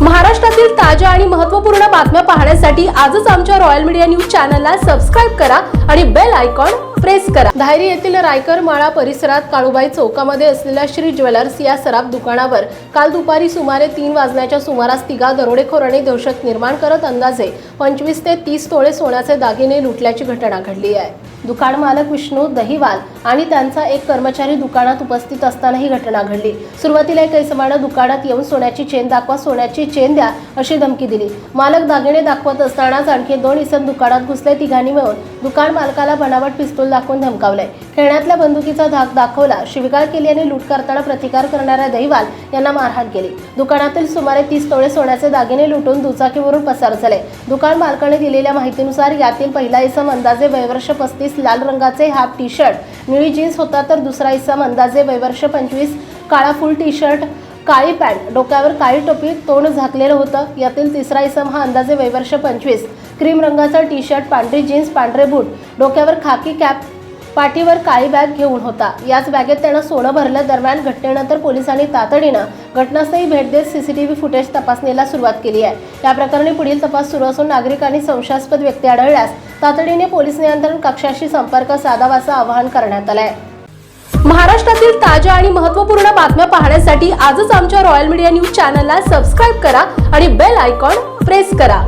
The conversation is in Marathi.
महाराष्ट्रातील ताज्या आणि महत्त्वपूर्ण बातम्या पाहण्यासाठी आजच आमच्या रॉयल मीडिया न्यूज चॅनलला सबस्क्राईब करा आणि बेल आयकॉन प्रेस करा. धायरी येथील रायकर माळा परिसरात काळूबाई चौकामध्ये असलेल्या श्री ज्वेलर्स या सराफ दुकानावर काल दुपारी सुमारे तीन वाजण्याच्या सुमारास तिघा दरोडेखोरांनी दहशत निर्माण करत अंदाजे पंचवीस ते तीस तोळे सोन्याचे दागिने लुटल्याची घटना घडली आहे. दुकान मालक विष्णू दहिवाल आणि त्यांचा एक कर्मचारी दुकानात उपस्थित असताना ही घटना घडली. सुरुवातीला एक इसमानं दुकानात येऊन सोन्याची चेन दाखवा सोन्याची चेन द्या अशी धमकी दिली. मालक दागिने दाखवत असतानाच आणखी दोन इसम दुकानात घुसले तिघांनी मिळून दुकान मालकाला बनावट पिस्तूल दाखवून धमकावले. खेळण्यातल्या बंदुकीचा धाक दाखवला. शिवीगाळ केली आणि लूट करताना प्रतिकार करणाऱ्या दहिवाल यांना मारहाण केली. दुकानातील सुमारे तीस तोळे सोन्याचे दागिने लुटून दुचाकीवरून पसार झाले. दुकान मालकाने दिलेल्या माहितीनुसार यातील पहिला इसम अंदाजे वयवर्ष पस्तीस लाल रंगाचे हाफ टी शर्ट निळी जीन्स होता तर दुसरा इसम अंदाजे वयवर्ष पंचवीस काळा फुल टी शर्ट काळी पॅन्ट डोक्यावर काळी टोपी तोंड झाकलेलं होतं. यातील तिसरा इसम हा अंदाजे वयवर्ष पंचवीस. क्रीम रंगाचा टी शर्ट पांढरी जीन्स पांढरे बूट डोक्यावर खाकी कॅप पाठीवर काळी बॅग घेऊन होता. याच बॅगेत त्यानं सोनं भरलं. दरम्यान घटनेनंतर पोलिसांनी तातडीनं घटनास्थळी भेट देत सीसीटीव्ही फुटेज तपासणीला सुरुवात केली आहे. या प्रकरणी पुढील तपास सुरू असून नागरिकांनी संशयास्पद व्यक्ती आढळल्यास तातडीने पोलीस नियंत्रण कक्षाशी संपर्क साधावा असं आवाहन करण्यात आलंय. आहे महाराष्ट्रातील ताज्या आणि महत्त्वपूर्ण बातम्या पाहण्यासाठी आजच आमच्या रॉयल मीडिया न्यूज चॅनलला सबस्क्राईब करा आणि बेल आयकॉन प्रेस करा.